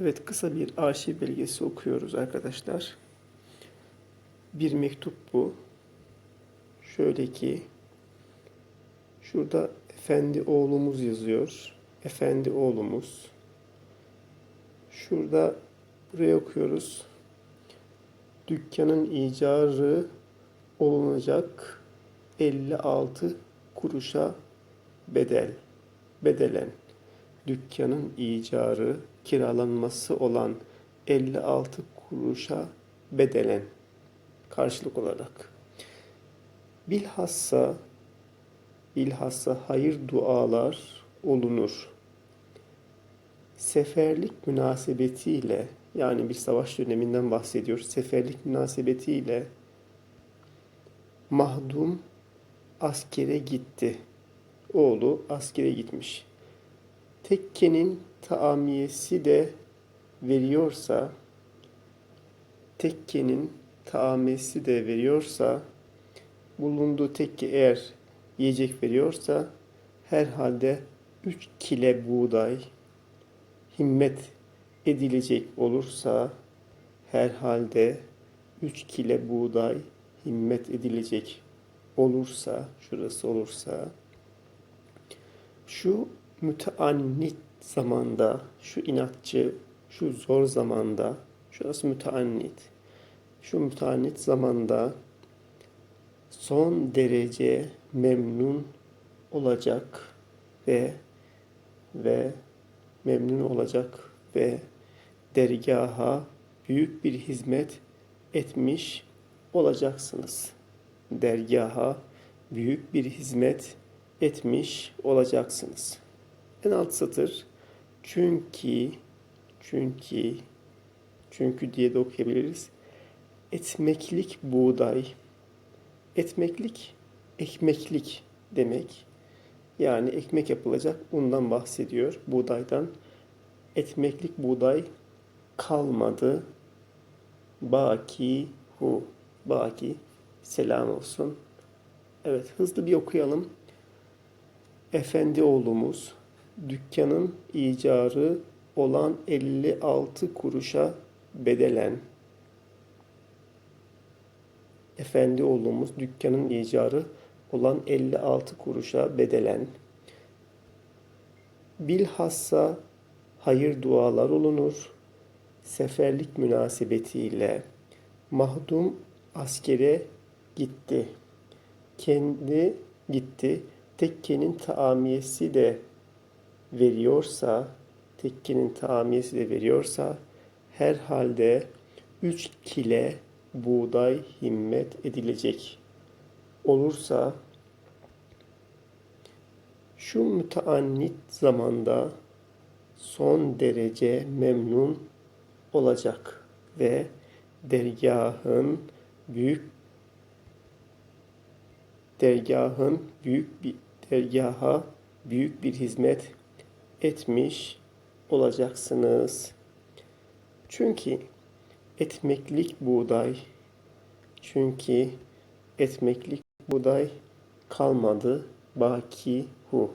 Evet kısa bir arşiv belgesi okuyoruz arkadaşlar. Bir mektup bu. Şöyle ki şurada efendi oğlumuz yazıyor. Efendi oğlumuz. Şurada buraya okuyoruz. Dükkanın icarı olunacak 56 kuruşa bedel. Bedelen dükkanın icarı kiralanması olan 56 kuruşa bedelen karşılık olarak. Bilhassa bilhassa hayır dualar olunur. Seferlik münasebetiyle yani bir savaş döneminden bahsediyor. Seferlik münasebetiyle mahdum askere gitti. Oğlu askere gitmiş tekkenin taamiyesi de veriyorsa tekkenin taamiyesi de veriyorsa bulunduğu tekke eğer yiyecek veriyorsa herhalde 3 kile buğday himmet edilecek olursa herhalde 3 kile buğday himmet edilecek olursa şurası olursa şu müteannit zamanda, şu inatçı, şu zor zamanda, şurası müteannit, şu müteannit zamanda son derece memnun olacak ve ve memnun olacak ve dergaha büyük bir hizmet etmiş olacaksınız. Dergaha büyük bir hizmet etmiş olacaksınız. En alt satır çünkü çünkü çünkü diye de okuyabiliriz. Etmeklik buğday. Etmeklik ekmeklik demek. Yani ekmek yapılacak undan bahsediyor buğdaydan. Etmeklik buğday kalmadı. Baki hu. Baki selam olsun. Evet hızlı bir okuyalım. Efendi oğlumuz dükkanın icarı olan 56 kuruşa bedelen. Efendi oğlumuz dükkanın icarı olan 56 kuruşa bedelen. Bilhassa hayır dualar olunur. Seferlik münasebetiyle mahdum askere gitti. Kendi gitti. Tekkenin taamiyesi de veriyorsa, tekkinin tamiyesi de veriyorsa herhalde 3 kile buğday himmet edilecek. Olursa şu müteannit zamanda son derece memnun olacak ve dergahın büyük dergahın büyük bir dergaha büyük bir hizmet etmiş olacaksınız. Çünkü etmeklik buğday, çünkü etmeklik buğday kalmadı baki hu.